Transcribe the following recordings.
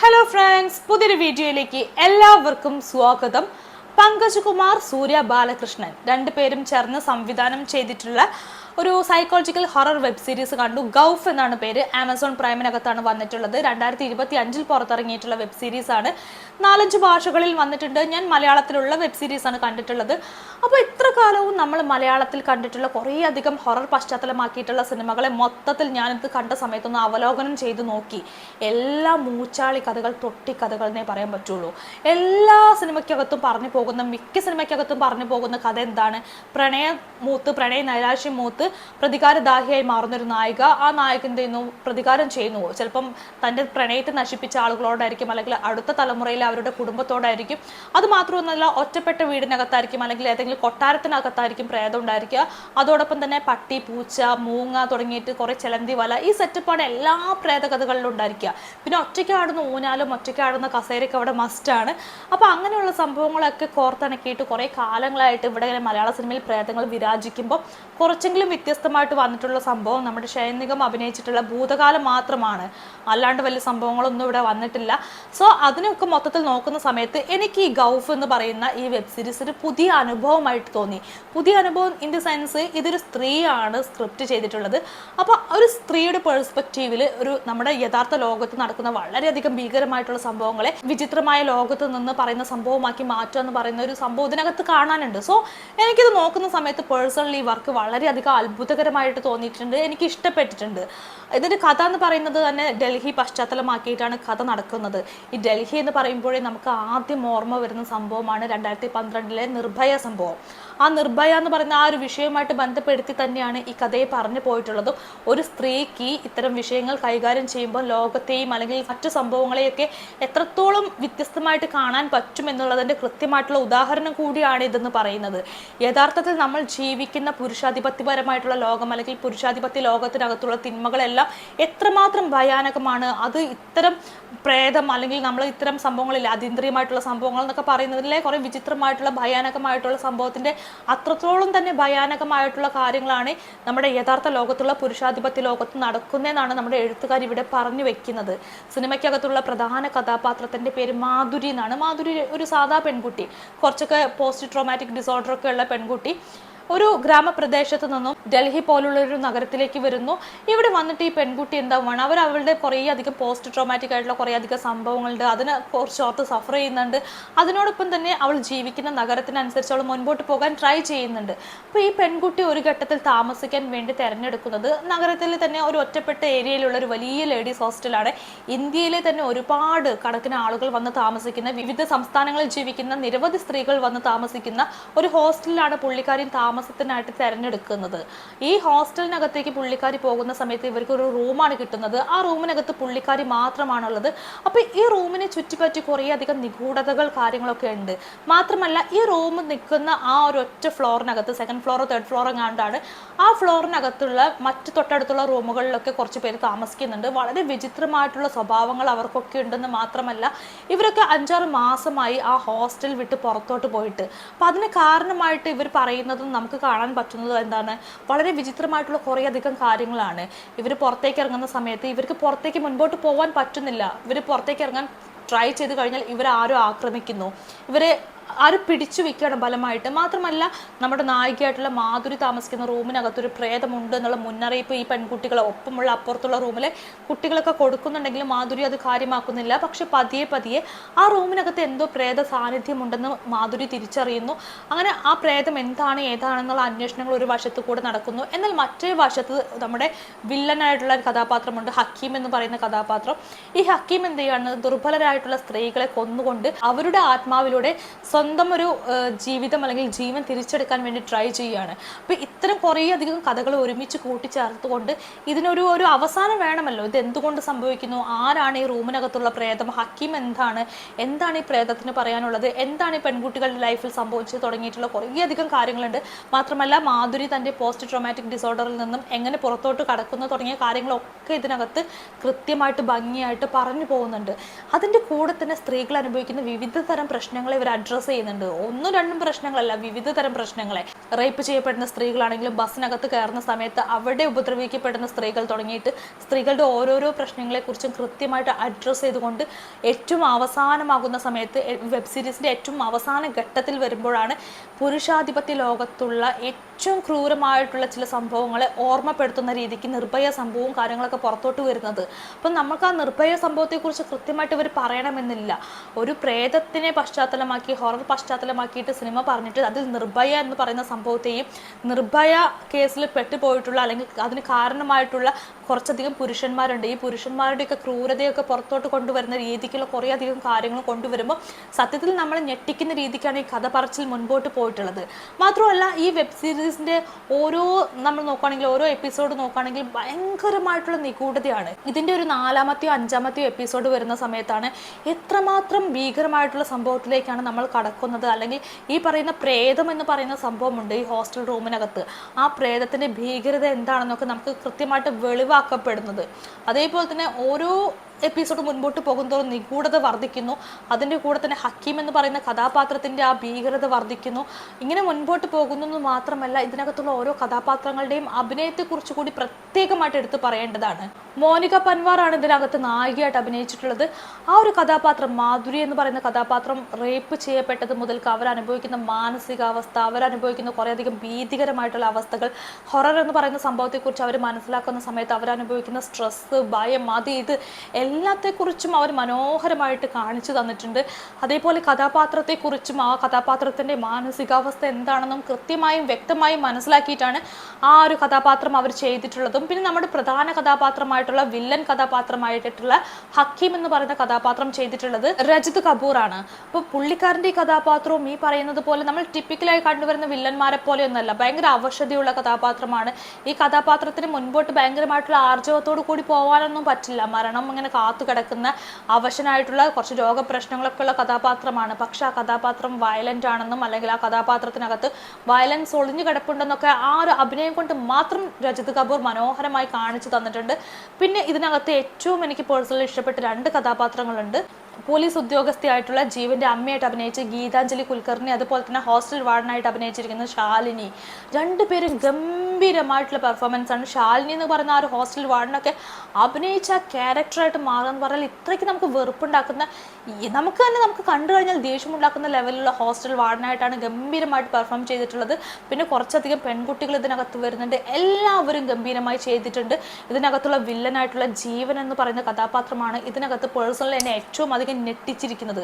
Hello friends പുതിയൊരു വീഡിയോയിലേക്ക് എല്ലാവർക്കും സ്വാഗതം. പങ്കജ് കുമാർ സൂര്യ ബാലകൃഷ്ണൻ രണ്ടുപേരും ചേർന്ന് സംവിധാനം ചെയ്തിട്ടുള്ള ഒരു സൈക്കോളജിക്കൽ ഹൊറർ വെബ് സീരീസ് കണ്ടു. ഗൗഫ് എന്നാണ് പേര്. ആമസോൺ പ്രൈമിനകത്താണ് വന്നിട്ടുള്ളത്. രണ്ടായിരത്തി ഇരുപത്തി അഞ്ചിൽ പുറത്തിറങ്ങിയിട്ടുള്ള വെബ് സീരീസ് ആണ്. നാലഞ്ച് ഭാഷകളിൽ വന്നിട്ടുണ്ട്. ഞാൻ മലയാളത്തിലുള്ള വെബ് സീരീസ് ആണ് കണ്ടിട്ടുള്ളത്. അപ്പോൾ ഇത്ര കാലവും നമ്മൾ മലയാളത്തിൽ കണ്ടിട്ടുള്ള കുറേ അധികം ഹൊറർ പശ്ചാത്തലമാക്കിയിട്ടുള്ള സിനിമകളെ മൊത്തത്തിൽ ഞാനിത് കണ്ട സമയത്തൊന്ന് അവലോകനം ചെയ്ത് നോക്കി. എല്ലാ മൂച്ചാളി കഥകൾ തൊട്ടി കഥകൾ എന്നേ പറയാൻ പറ്റുള്ളൂ. എല്ലാ സിനിമയ്ക്കകത്തും പറഞ്ഞു പോകുന്ന മിക്ക സിനിമയ്ക്കകത്തും പറഞ്ഞു പോകുന്ന കഥ എന്താണ്? പ്രണയ മൂത്ത് പ്രണയ നൈരാശ്യം മൂത്ത് പ്രതികാരദാഹിയായി മാറുന്നൊരു നായിക ആ നായകൻ ചെയ്യുന്നു പ്രതികാരം ചെയ്യുന്നു. ചിലപ്പം തന്റെ പ്രണയത്തെ നശിപ്പിച്ച ആളുകളോടായിരിക്കും അല്ലെങ്കിൽ അടുത്ത തലമുറയിലെ അവരുടെ കുടുംബത്തോടായിരിക്കും. അത് മാത്രമൊന്നുമല്ല ഒറ്റപ്പെട്ട വീടിനകത്തായിരിക്കും അല്ലെങ്കിൽ ഏതെങ്കിലും കൊട്ടാരത്തിനകത്തായിരിക്കും പ്രേതം ഉണ്ടായിരിക്കുക. അതോടൊപ്പം തന്നെ പട്ടി പൂച്ച മൂങ്ങ തുടങ്ങിയിട്ട് കുറേ ചെലന്തി വല ഈ സെറ്റപ്പാണ് എല്ലാ പ്രേതകഥകളിലും ഉണ്ടായിരിക്കുക. പിന്നെ ഒറ്റയ്ക്കാടുന്ന ഊനാലും ഒറ്റയ്ക്കാടുന്ന കസേരയൊക്കെ അവിടെ മസ്റ്റാണ് അപ്പോൾ അങ്ങനെയുള്ള സംഭവങ്ങളൊക്കെ കോർത്തിണക്കിയിട്ട് കുറേ കാലങ്ങളായിട്ട് ഇവിടെ മലയാള സിനിമയിൽ പ്രേതങ്ങൾ വിരാജിക്കുമ്പോൾ കുറച്ചെങ്കിലും വ്യത്യസ്തമായിട്ട് വന്നിട്ടുള്ള സംഭവം. നമ്മുടെ ഷൈനികം അഭിനയിച്ചിട്ടുള്ള ഭൂതകാലം മാത്രമാണ്. അല്ലാണ്ട് വലിയ സംഭവങ്ങളൊന്നും ഇവിടെ വന്നിട്ടില്ല. സോ അതിനൊക്കെ മൊത്തത്തിൽ നോക്കുന്ന സമയത്ത് എനിക്ക് ഈ ഗൗഫ് എന്ന് പറയുന്ന ഈ വെബ് സീരീസ് ഒരു പുതിയ അനുഭവമായിട്ട് തോന്നി. പുതിയ അനുഭവം ഇൻ ദി സെൻസ് ഇതൊരു സ്ത്രീയാണ് സ്ക്രിപ്റ്റ് ചെയ്തിട്ടുള്ളത്. അപ്പോൾ ഒരു സ്ത്രീയുടെ പെർസ്പെക്റ്റീവിൽ ഒരു നമ്മുടെ യഥാർത്ഥ ലോകത്ത് നടക്കുന്ന വളരെയധികം ഭീകരമായിട്ടുള്ള സംഭവങ്ങളെ വിചിത്രമായ ലോകത്ത് നിന്ന് പറയുന്ന സംഭവമാക്കി മാറ്റുക എന്ന് പറയുന്ന ഒരു സംഭവം ഇതിനകത്ത് കാണാനുണ്ട്. സോ എനിക്കിത് നോക്കുന്ന സമയത്ത് പേഴ്സണലി വർക്ക് വളരെയധികം അത്ഭുതകരമായിട്ട് തോന്നിയിട്ടുണ്ട് എനിക്ക് ഇഷ്ടപ്പെട്ടിട്ടുണ്ട് ഇതിന്റെ കഥ എന്ന് പറയുന്നത് തന്നെ ഡൽഹി പശ്ചാത്തലമാക്കിയിട്ടാണ് കഥ നടക്കുന്നത്. ഈ ഡൽഹി എന്ന് പറയുമ്പോഴേ നമുക്ക് ആദ്യം ഓർമ്മ വരുന്ന സംഭവമാണ് രണ്ടായിരത്തി പന്ത്രണ്ടിലെ നിർഭയ സംഭവം. ആ നിർഭയ എന്ന് പറയുന്ന ആ ഒരു വിഷയവുമായിട്ട് ബന്ധപ്പെടുത്തി തന്നെയാണ് ഈ കഥയെ പറഞ്ഞു പോയിട്ടുള്ളതും. ഒരു സ്ത്രീക്ക് ഇത്തരം വിഷയങ്ങൾ കൈകാര്യം ചെയ്യുമ്പോൾ ലോകത്തെയും അല്ലെങ്കിൽ മറ്റു സംഭവങ്ങളെയൊക്കെ എത്രത്തോളം വ്യത്യസ്തമായിട്ട് കാണാൻ പറ്റും എന്നുള്ളതിന്റെ കൃത്യമായിട്ടുള്ള ഉദാഹരണം കൂടിയാണ് ഇതെന്ന് പറയുന്നത്. യഥാർത്ഥത്തിൽ നമ്മൾ ജീവിക്കുന്ന പുരുഷാധിപത്യപരമായിട്ടുള്ള ലോകം അല്ലെങ്കിൽ പുരുഷാധിപത്യ ലോകത്തിനകത്തുള്ള തിന്മകളെല്ലാം എത്രമാത്രം ഭയാനകമാണ്. അത് ഇത്തരം പ്രേതം അല്ലെങ്കിൽ നമ്മൾ ഇത്തരം സംഭവങ്ങളില്ല അതീന്ദ്രിയമായിട്ടുള്ള സംഭവങ്ങൾ എന്നൊക്കെ പറയുന്നതിലെ കുറെ വിചിത്രമായിട്ടുള്ള ഭയാനകമായിട്ടുള്ള സംഭവത്തിന്റെ അത്രത്തോളം തന്നെ ഭയാനകമായിട്ടുള്ള കാര്യങ്ങളാണ് നമ്മുടെ യഥാർത്ഥ ലോകത്തുള്ള പുരുഷാധിപത്യ ലോകത്ത് നടക്കുന്നതെന്നാണ് നമ്മുടെ എഴുത്തുകാർ ഇവിടെ പറഞ്ഞു വെക്കുന്നത്. സിനിമയ്ക്കകത്തുള്ള പ്രധാന കഥാപാത്രത്തിന്റെ പേര് മാധുരി എന്നാണ്. മാധുരി ഒരു സാധാ പെൺകുട്ടി. കുറച്ചൊക്കെ പോസ്റ്റ് ട്രോമാറ്റിക് ഡിസോർഡർ ഒക്കെ ഉള്ള പെൺകുട്ടി. ഒരു ഗ്രാമപ്രദേശത്ത് നിന്നും ഡൽഹി പോലുള്ള ഒരു നഗരത്തിലേക്ക് വരുന്നു. ഇവിടെ വന്നിട്ട് ഈ പെൺകുട്ടി എന്താവുകയാണ് അവർ അവളുടെ കുറേ അധികം പോസ്റ്റ് ട്രോമാറ്റിക് ആയിട്ടുള്ള കുറേ അധികം സംഭവങ്ങളുണ്ട്. അതിനെ കുറച്ചോർത്ത് സഫർ ചെയ്യുന്നുണ്ട്. അതിനോടൊപ്പം തന്നെ അവൾ ജീവിക്കുന്ന നഗരത്തിനനുസരിച്ച് അവൾ മുൻപോട്ട് പോകാൻ ട്രൈ ചെയ്യുന്നുണ്ട്. അപ്പോൾ ഈ പെൺകുട്ടി ഒരു ഘട്ടത്തിൽ താമസിക്കാൻ വേണ്ടി തിരഞ്ഞെടുക്കുന്നത് നഗരത്തിൽ തന്നെ ഒരു ഒറ്റപ്പെട്ട ഏരിയയിലുള്ള ഒരു വലിയ ലേഡീസ് ഹോസ്റ്റലാണ് ഇന്ത്യയിലെ തന്നെ ഒരുപാട് കണക്കിന് ആളുകൾ വന്ന് താമസിക്കുന്ന വിവിധ സംസ്ഥാനങ്ങളിൽ ജീവിക്കുന്ന നിരവധി സ്ത്രീകൾ വന്ന് താമസിക്കുന്ന ഒരു ഹോസ്റ്റലിലാണ് പുള്ളിക്കാരി താമസത്തിനായിട്ട് തിരഞ്ഞെടുക്കുന്നത്. ഈ ഹോസ്റ്റലിനകത്തേക്ക് പുള്ളിക്കാരി പോകുന്ന സമയത്ത് ഇവർക്ക് ഒരു റൂമാണ് കിട്ടുന്നത്. ആ റൂമിനകത്ത് പുള്ളിക്കാരി മാത്രമാണുള്ളത്. അപ്പോൾ ഈ റൂമിനെ ചുറ്റിപ്പറ്റി കുറേ അധികം നിഗൂഢതകൾ കാര്യങ്ങളൊക്കെ ഉണ്ട്. മാത്രമല്ല ഈ റൂം നിൽക്കുന്ന ആ ഒരു ഒറ്റ ഫ്ലോറിനകത്ത് സെക്കൻഡ് ഫ്ലോറോ തേർഡ് ഫ്ലോറോ എങ്ങാണ്ടാണ് ആ ഫ്ലോറിനകത്തുള്ള മറ്റ് തൊട്ടടുത്തുള്ള റൂമുകളിലൊക്കെ കുറച്ച് പേര് താമസിക്കുന്നുണ്ട്. വളരെ വിചിത്രമായിട്ടുള്ള സ്വഭാവങ്ങൾ അവർക്കൊക്കെ ഉണ്ടെന്ന് മാത്രമല്ല ഇവരൊക്കെ അഞ്ചാറ് മാസമായി ആ ഹോസ്റ്റൽ വിട്ട് പുറത്തോട്ട് പോയിട്ട്. അപ്പം അതിന് കാരണമായിട്ട് ഇവർ പറയുന്നതും നമുക്ക് കാണാൻ പറ്റുന്നത് എന്താണ്? വളരെ വിചിത്രമായിട്ടുള്ള കുറേ അധികം കാര്യങ്ങളാണ്. ഇവർ പുറത്തേക്ക് ഇറങ്ങുന്ന സമയത്ത് ഇവർക്ക് പുറത്തേക്ക് മുൻപോട്ട് പോകാൻ പറ്റുന്നില്ല. ഇവർ പുറത്തേക്ക് ഇറങ്ങാൻ ട്രൈ ചെയ്ത് കഴിഞ്ഞാൽ ഇവരാരോ ആക്രമിക്കുന്നു. ഇവരെ ആരും പിടിച്ചു വെക്കുകയാണ് ബലമായിട്ട്? മാത്രമല്ല നമ്മുടെ നായികയായിട്ടുള്ള മാധുരി താമസിക്കുന്ന റൂമിനകത്തൊരു പ്രേതമുണ്ട് എന്നുള്ള മുന്നറിയിപ്പ് ഈ പെൺകുട്ടികളെ ഒപ്പമുള്ള അപ്പുറത്തുള്ള റൂമിലെ കുട്ടികളൊക്കെ കൊടുക്കുന്നുണ്ടെങ്കിലും മാധുരി അത് കാര്യമാക്കുന്നില്ല. പക്ഷെ പതിയെ പതിയെ ആ റൂമിനകത്ത് എന്തോ പ്രേത സാന്നിധ്യമുണ്ടെന്ന് മാധുരി തിരിച്ചറിയുന്നു. അങ്ങനെ ആ പ്രേതം എന്താണ് ഏതാണെന്നുള്ള അന്വേഷണങ്ങൾ ഒരു വശത്ത് കൂടെ നടക്കുന്നു. എന്നാൽ മറ്റേ വശത്ത് നമ്മുടെ വില്ലനായിട്ടുള്ള ഒരു കഥാപാത്രമുണ്ട് ഹക്കീം എന്ന് പറയുന്ന കഥാപാത്രം. ഈ ഹക്കീം എന്ത് ചെയ്യാണ് ദുർബലരായിട്ടുള്ള സ്ത്രീകളെ കൊന്നുകൊണ്ട് അവരുടെ ആത്മാവിലൂടെ സ്വന്തം ഒരു ജീവിതം അല്ലെങ്കിൽ ജീവൻ തിരിച്ചെടുക്കാൻ വേണ്ടി ട്രൈ ചെയ്യുകയാണ്. അപ്പോൾ ഇത്തരം കുറേ അധികം കഥകൾ ഒരുമിച്ച് കൂട്ടിച്ചേർത്തുകൊണ്ട് ഇതിനൊരു ഒരു അവസാനം വേണമല്ലോ? ഇത് എന്തുകൊണ്ട് സംഭവിക്കുന്നു? ആരാണ് ഈ റൂമിനകത്തുള്ള പ്രേതം? ഹക്കീം എന്താണ്? എന്താണ് ഈ പ്രേതത്തിന് പറയാനുള്ളത്? എന്താണ് ഈ പെൺകുട്ടികളുടെ ലൈഫിൽ സംഭവിച്ചു തുടങ്ങിയിട്ടുള്ള കുറേ അധികം കാര്യങ്ങളുണ്ട്. മാത്രമല്ല മാധുരി തന്റെ പോസ്റ്റ് ട്രോമാറ്റിക് ഡിസോർഡറിൽ നിന്നും എങ്ങനെ പുറത്തോട്ട് കടക്കുന്നു തുടങ്ങിയ കാര്യങ്ങളൊക്കെ ഇതിനകത്ത് കൃത്യമായിട്ട് ഭംഗിയായിട്ട് പറഞ്ഞു പോകുന്നുണ്ട്. അതിന്റെ കൂടെ തന്നെ സ്ത്രീകൾ അനുഭവിക്കുന്ന വിവിധ തരം പ്രശ്നങ്ങളെ ഇവർ അഡ്രസ്സ് ചെയ്യുന്നുണ്ട്. ഒന്നും രണ്ടും പ്രശ്നങ്ങളല്ല വിവിധ തരം പ്രശ്നങ്ങളെ. റേപ്പ് ചെയ്യപ്പെടുന്ന സ്ത്രീകളാണെങ്കിലും ബസ്സിനകത്ത് കയറുന്ന സമയത്ത് അവിടെ ഉപദ്രവിക്കപ്പെടുന്ന സ്ത്രീകൾ തുടങ്ങിയിട്ട് സ്ത്രീകളുടെ ഓരോരോ പ്രശ്നങ്ങളെക്കുറിച്ചും കൃത്യമായിട്ട് അഡ്രസ്സ് ചെയ്തുകൊണ്ട് ഏറ്റവും അവസാനമാകുന്ന സമയത്ത് വെബ് സീരീസിന്റെ ഏറ്റവും അവസാന ഘട്ടത്തിൽ വരുമ്പോഴാണ് പുരുഷാധിപത്യ ലോകത്തുള്ള ഏറ്റവും ക്രൂരമായിട്ടുള്ള ചില സംഭവങ്ങളെ ഓർമ്മപ്പെടുത്തുന്ന രീതിക്ക് നിർഭയ സംഭവവും കാര്യങ്ങളൊക്കെ പുറത്തോട്ട് വരുന്നത്. അപ്പം നമുക്ക് ആ നിർഭയ സംഭവത്തെക്കുറിച്ച് കൃത്യമായിട്ട് ഇവർ പറയണമെന്നില്ല. ഒരു പ്രേതത്തിനെ പശ്ചാത്തലമാക്കി ഹൊറർ പശ്ചാത്തലമാക്കിയിട്ട് സിനിമ പറഞ്ഞിട്ട് അതിൽ നിർഭയ എന്ന് പറയുന്ന സംഭവത്തെയും നിർഭയ കേസിൽ പെട്ടുപോയിട്ടുള്ള അല്ലെങ്കിൽ അതിന് കാരണമായിട്ടുള്ള കുറച്ചധികം പുരുഷന്മാരുണ്ട്. ഈ പുരുഷന്മാരുടെയൊക്കെ ക്രൂരതയൊക്കെ പുറത്തോട്ട് കൊണ്ടുവരുന്ന രീതിക്കുള്ള കുറേ അധികം കാര്യങ്ങൾ കൊണ്ടുവരുമ്പോൾ സത്യത്തിൽ നമ്മളെ ഞെട്ടിക്കുന്ന രീതിക്കാണ് ഈ കഥ പറച്ചിൽ മുൻപോട്ട് പോയിട്ടുള്ളത്. മാത്രമല്ല ഈ വെബ് സീരീസിന്റെ ഓരോ നമ്മൾ നോക്കുകയാണെങ്കിൽ ഓരോ എപ്പിസോഡ് നോക്കുകയാണെങ്കിൽ ഭയങ്കരമായിട്ടുള്ള നിഗൂഢതയാണ്. ഇതിന്റെ ഒരു നാലാമത്തെയോ അഞ്ചാമത്തെയോ എപ്പിസോഡ് വരുന്ന സമയത്താണ് എത്രമാത്രം ഭീകരമായിട്ടുള്ള സംഭവത്തിലേക്കാണ് നമ്മൾ കടക്കുന്നത്. അല്ലെങ്കിൽ ഈ പറയുന്ന പ്രേതം എന്ന് പറയുന്ന സംഭവമുണ്ട് ഈ ഹോസ്റ്റൽ റൂമിനകത്ത് ആ പ്രേതത്തിന്റെ ഭീകരത എന്താണെന്നൊക്കെ നമുക്ക് കൃത്യമായിട്ട് വെളിവാക്കപ്പെടുന്നത്. അതേപോലെ തന്നെ ഓരോ എപ്പിസോഡ് മുൻപോട്ട് പോകുന്തോറും നിഗൂഢത വർദ്ധിക്കുന്നു. അതിന്റെ കൂടെ തന്നെ ഹക്കീം എന്ന് പറയുന്ന കഥാപാത്രത്തിന്റെ ആ ഭീകരത വർദ്ധിക്കുന്നു. ഇങ്ങനെ മുൻപോട്ട് പോകുന്നു മാത്രമല്ല ഇതിനകത്തുള്ള ഓരോ കഥാപാത്രങ്ങളുടെയും അഭിനയത്തെക്കുറിച്ച് കൂടി പ്രത്യേകമായിട്ട് എടുത്തു പറയേണ്ടതാണ്. മോനിക പൻവാറാണ് ഇതിനകത്ത് നായികയായിട്ട് അഭിനയിച്ചിട്ടുള്ളത്. ആ ഒരു കഥാപാത്രം മാധുരി എന്ന് പറയുന്ന കഥാപാത്രം റേപ്പ് ചെയ്യപ്പെട്ടത് മുതൽക്ക് അവർ അനുഭവിക്കുന്ന മാനസികാവസ്ഥ അവരനുഭവിക്കുന്ന കുറേയധികം ഭീതികരമായിട്ടുള്ള അവസ്ഥകൾ ഹൊറർ എന്ന് പറയുന്ന സംഭവത്തെക്കുറിച്ച് അവർ മനസ്സിലാക്കുന്ന സമയത്ത് അവരനുഭവിക്കുന്ന സ്ട്രെസ്സ് ഭയം അത് ഇത് എല്ലാത്തെക്കുറിച്ചും അവർ മനോഹരമായിട്ട് കാണിച്ചു തന്നിട്ടുണ്ട്. അതേപോലെ കഥാപാത്രത്തെക്കുറിച്ചും ആ കഥാപാത്രത്തിന്റെ മാനസികാവസ്ഥ എന്താണെന്നും കൃത്യമായും വ്യക്തമായും മനസ്സിലാക്കിയിട്ടാണ് ആ ഒരു കഥാപാത്രം അവർ ചെയ്തിട്ടുള്ളതും. പിന്നെ നമ്മുടെ പ്രധാന കഥാപാത്രമായിട്ടുള്ള വില്ലൻ കഥാപാത്രമായിട്ടുള്ള ഹക്കീം എന്ന് പറയുന്ന കഥാപാത്രം ചെയ്തിട്ടുള്ളത് രജിത് കപൂറാണ്. അപ്പോൾ പുള്ളിക്കാരന്റെ ഈ കഥാപാത്രവും ഈ പറയുന്നത് പോലെ നമ്മൾ ടിപ്പിക്കലായി കണ്ടുവരുന്ന വില്ലന്മാരെ പോലെയൊന്നുമല്ല. ഭയങ്കര അവശതയുള്ള കഥാപാത്രമാണ്. ഈ കഥാപാത്രത്തിന് മുൻപോട്ട് ഭയങ്കരമായിട്ടുള്ള ആർജവത്തോടു കൂടി പോകാനൊന്നും പറ്റില്ല. മരണം ഇങ്ങനെ കാത്തു കിടക്കുന്ന അവശനായിട്ടുള്ള കുറച്ച് രോഗപ്രശ്നങ്ങളൊക്കെ ഉള്ള കഥാപാത്രമാണ്. പക്ഷെ ആ കഥാപാത്രം വയലന്റ് ആണെന്നും അല്ലെങ്കിൽ ആ കഥാപാത്രത്തിനകത്ത് വയലൻസ് ഒളിഞ്ഞു കിടപ്പുണ്ടെന്നൊക്കെ ആ ഒരു അഭിനയം കൊണ്ട് മാത്രം രജിത് കപൂർ മനോഹരമായി കാണിച്ചു തന്നിട്ടുണ്ട്. പിന്നെ ഇതിനകത്ത് ഏറ്റവും എനിക്ക് പേഴ്സണലി ഇഷ്ടപ്പെട്ട രണ്ട് കഥാപാത്രങ്ങളുണ്ട്. പോലീസ് ഉദ്യോഗസ്ഥയായിട്ടുള്ള ജീവന്റെ അമ്മയായിട്ട് അഭിനയിച്ച ഗീതാഞ്ജലി കുൽക്കർണി അതുപോലെ തന്നെ ഹോസ്റ്റൽ വാർഡനായിട്ട് അഭിനയിച്ചിരിക്കുന്ന ശാലിനി. രണ്ടുപേരും ഗംഭീരമായിട്ടുള്ള പെർഫോമൻസ് ആണ്. ശാലിനി എന്ന് പറയുന്ന ആ ഒരു ഹോസ്റ്റൽ വാർഡിനൊക്കെ അഭിനയിച്ച ക്യാരക്ടറായിട്ട് മാറുക എന്ന് പറഞ്ഞാൽ ഇത്രയ്ക്ക് നമുക്ക് വെറുപ്പുണ്ടാക്കുന്ന നമുക്ക് തന്നെ നമുക്ക് കണ്ടു കഴിഞ്ഞാൽ ദേഷ്യമുണ്ടാക്കുന്ന ലെവലിലുള്ള ഹോസ്റ്റൽ വാർഡനായിട്ടാണ് ഗംഭീരമായിട്ട് പെർഫോം ചെയ്തിട്ടുള്ളത്. പിന്നെ കുറച്ചധികം പെൺകുട്ടികൾ ഇതിനകത്ത് വരുന്നുണ്ട്. എല്ലാവരും ഗംഭീരമായി ചെയ്തിട്ടുണ്ട്. ഇതിനകത്തുള്ള വില്ലനായിട്ടുള്ള ജീവൻ എന്ന് പറയുന്ന കഥാപാത്രമാണ് ഇതിനകത്ത് പേഴ്സണലി എന്നെ ഏറ്റവും അധികം ഞെട്ടിച്ചിരിക്കുന്നത്.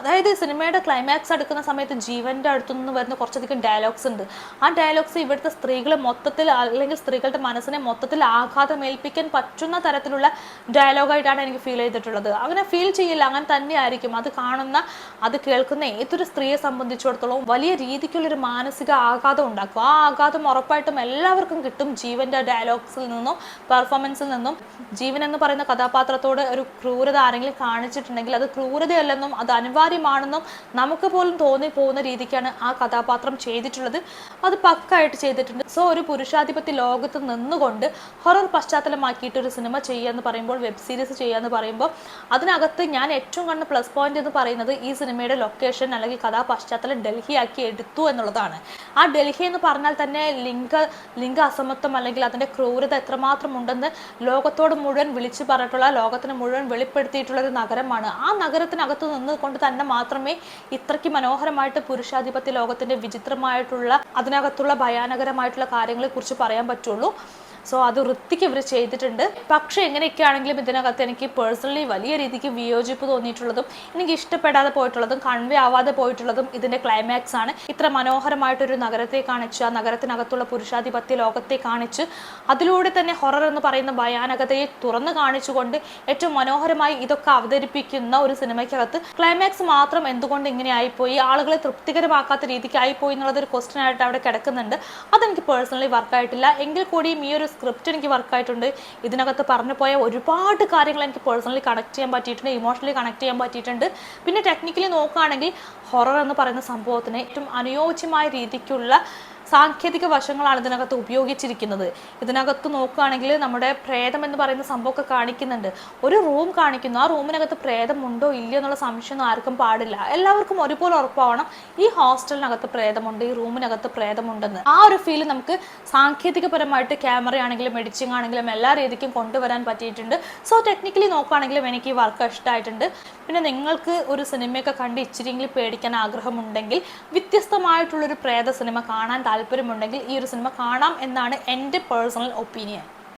അതായത് സിനിമയുടെ ക്ലൈമാക്സ് അടുക്കുന്ന സമയത്ത് ജീവന്റെ അടുത്തുനിന്ന് വരുന്ന കുറച്ചധികം ഡയലോഗ്സ് ഉണ്ട്. ആ ഡയലോഗ്സ് ഇവിടുത്തെ സ്ത്രീകളെ മൊത്തത്തിൽ അല്ലെങ്കിൽ സ്ത്രീകളുടെ മനസ്സിനെ മൊത്തത്തിൽ ആഘാതമേൽപ്പിക്കാൻ പറ്റുന്ന തരത്തിലുള്ള ഡയലോഗായിട്ടാണ് എനിക്ക് ഫീൽ ചെയ്തിട്ടുള്ളത്. അങ്ങനെ ഫീൽ ചെയ്യില്ല. അങ്ങനെ തന്നെയായിരിക്കും. അത് കാണുന്ന അത് കേൾക്കുന്ന ഏതൊരു സ്ത്രീയെ സംബന്ധിച്ചിടത്തോളം വലിയ രീതിക്കുള്ളൊരു മാനസിക ആഘാതം ഉണ്ടാക്കും. ആ ആഘാതം ഉറപ്പായിട്ടും എല്ലാവർക്കും കിട്ടും ജീവന്റെ ഡയലോഗ്സിൽ നിന്നും പെർഫോമൻസിൽ നിന്നും. ജീവൻ എന്ന് പറയുന്ന കഥാപാത്രത്തോട് ഒരു ക്രൂരത ആരെങ്കിലും കാണിച്ചിട്ടുണ്ടെങ്കിൽ അത് ക്രൂരതയല്ലെന്നും അത് അനിവാര്യമാണെന്നും നമുക്ക് പോലും തോന്നി പോകുന്ന രീതിക്കാണ് ആ കഥാപാത്രം ചെയ്തിട്ടുള്ളത്. അത് പക്കായിട്ട് ചെയ്തിട്ടുണ്ട്. സോ ഒരു പുരുഷാധിപത്യ ലോകത്ത് നിന്നുകൊണ്ട് ഹൊറർ പശ്ചാത്തലമാക്കിയിട്ട് ഒരു സിനിമ ചെയ്യാന്ന് പറയുമ്പോൾ വെബ് സീരീസ് ചെയ്യുക ചെയ്യാന്ന് പറയുമ്പോൾ അതിനകത്ത് ഞാൻ ഏറ്റവും കണ്ട പ്ലസ് പോയിന്റ് എന്ന് പറയുന്നത് ഈ സിനിമയുടെ ലൊക്കേഷൻ അല്ലെങ്കിൽ കഥാപശ്ചാത്തലം ഡൽഹി ആക്കി എടുത്തു എന്നുള്ളതാണ്. ആ ഡൽഹി എന്ന് പറഞ്ഞാൽ തന്നെ ലിംഗ ലിംഗ അസമത്വം അല്ലെങ്കിൽ അതിന്റെ ക്രൂരത എത്രമാത്രം ഉണ്ടെന്ന് ലോകത്തോട് മുഴുവൻ വിളിച്ചു പറഞ്ഞിട്ടുള്ള ലോകത്തിന് മുഴുവൻ വെളിപ്പെടുത്തിയിട്ടുള്ള ഒരു നഗരമാണ്. ആ നഗരത്തിനകത്ത് നിന്നുകൊണ്ട് തന്നെ മാത്രമേ ഇത്രയ്ക്ക് മനോഹരമായിട്ട് പുരുഷാധിപത്യ ലോകത്തിന്റെ വിചിത്രമായിട്ടുള്ള അതിനകത്തുള്ള ഭയാനകരമായിട്ടുള്ള കാര്യങ്ങളെ കുറിച്ച് പറയാൻ പറ്റുള്ളൂ. സോ അത് വൃത്തിക്ക് ഇവർ ചെയ്തിട്ടുണ്ട്. പക്ഷേ എങ്ങനെയൊക്കെ ആണെങ്കിലും ഇതിനകത്ത് എനിക്ക് പേഴ്സണലി വലിയ രീതിക്ക് വിയോജിപ്പ് തോന്നിയിട്ടുള്ളതും എനിക്ക് ഇഷ്ടപ്പെടാതെ പോയിട്ടുള്ളതും കൺവേ ആവാതെ പോയിട്ടുള്ളതും ഇതിന്റെ ക്ലൈമാക്സ് ആണ്. ഇത്ര മനോഹരമായിട്ടൊരു നഗരത്തെ കാണിച്ച് ആ നഗരത്തിനകത്തുള്ള പുരുഷാധിപത്യ ലോകത്തെ കാണിച്ച് അതിലൂടെ തന്നെ ഹൊറർ എന്ന് പറയുന്ന ഭയാനകതയെ തുറന്നു കാണിച്ചുകൊണ്ട് ഏറ്റവും മനോഹരമായി ഇതൊക്കെ അവതരിപ്പിക്കുന്ന ഒരു സിനിമയ്ക്കകത്ത് ക്ലൈമാക്സ് മാത്രം എന്തുകൊണ്ട് ഇങ്ങനെ ആയിപ്പോയി ആളുകളെ തൃപ്തികരമാക്കാത്ത രീതിക്ക് ആയിപ്പോയി എന്നുള്ളത് ഒരു ക്വസ്റ്റ്യൻ ആയിട്ട് അവിടെ കിടക്കുന്നുണ്ട്. അതെനിക്ക് പേഴ്സണലി വർക്കായിട്ടില്ല എങ്കിൽ കൂടിയും ഈ ഒരു സ്ക്രിപ്റ്റ് എനിക്ക് വർക്കായിട്ടുണ്ട് ഇതിനകത്ത് പറഞ്ഞു പോയ ഒരുപാട് കാര്യങ്ങൾ എനിക്ക് പേഴ്സണലി കണക്ട് ചെയ്യാൻ പറ്റിയിട്ടുണ്ട് ഇമോഷണലി കണക്ട് ചെയ്യാൻ പറ്റിയിട്ടുണ്ട്. പിന്നെ ടെക്നിക്കലി നോക്കുകയാണെങ്കിൽ ഹൊറർ എന്ന് പറയുന്ന സംഭവത്തിന് ഏറ്റവും അനുയോജ്യമായ രീതിക്കുള്ള സാങ്കേതിക വശങ്ങളാണ് ഇതിനകത്ത് ഉപയോഗിച്ചിരിക്കുന്നത്. ഇതിനകത്ത് നോക്കുകയാണെങ്കിൽ നമ്മുടെ പ്രേതം എന്ന് പറയുന്ന സംഭവമൊക്കെ കാണിക്കുന്നുണ്ട്. ഒരു റൂം കാണിക്കുന്നു. ആ റൂമിനകത്ത് പ്രേതമുണ്ടോ ഇല്ലയോ എന്നുള്ള സംശയമൊന്നും ആർക്കും പാടില്ല. എല്ലാവർക്കും ഒരുപോലെ ഉറപ്പാവണം ഈ ഹോസ്റ്റലിനകത്ത് പ്രേതമുണ്ട് ഈ റൂമിനകത്ത് പ്രേതമുണ്ടെന്ന്. ആ ഒരു ഫീൽ നമുക്ക് സാങ്കേതികപരമായിട്ട് ക്യാമറ ആണെങ്കിലും എഡിറ്റിംഗ് ആണെങ്കിലും എല്ലാ രീതിക്കും കൊണ്ടുവരാൻ പറ്റിയിട്ടുണ്ട്. സോ ടെക്നിക്കലി നോക്കുകയാണെങ്കിലും എനിക്ക് ഈ വർക്ക് ഇഷ്ടമായിട്ടുണ്ട്. പിന്നെ നിങ്ങൾക്ക് ഒരു സിനിമയൊക്കെ കണ്ട് ഇച്ചിരിയെങ്കിലും പേടിക്കാൻ ആഗ്രഹമുണ്ടെങ്കിൽ വ്യത്യസ്തമായിട്ടുള്ളൊരു പ്രേത സിനിമ കാണാൻ താല്പര്യമുണ്ടെങ്കിൽ ഈ ഒരു സിനിമ കാണാം എന്നാണ് എന്റെ പേഴ്സണൽ ഒപ്പീനിയൻ.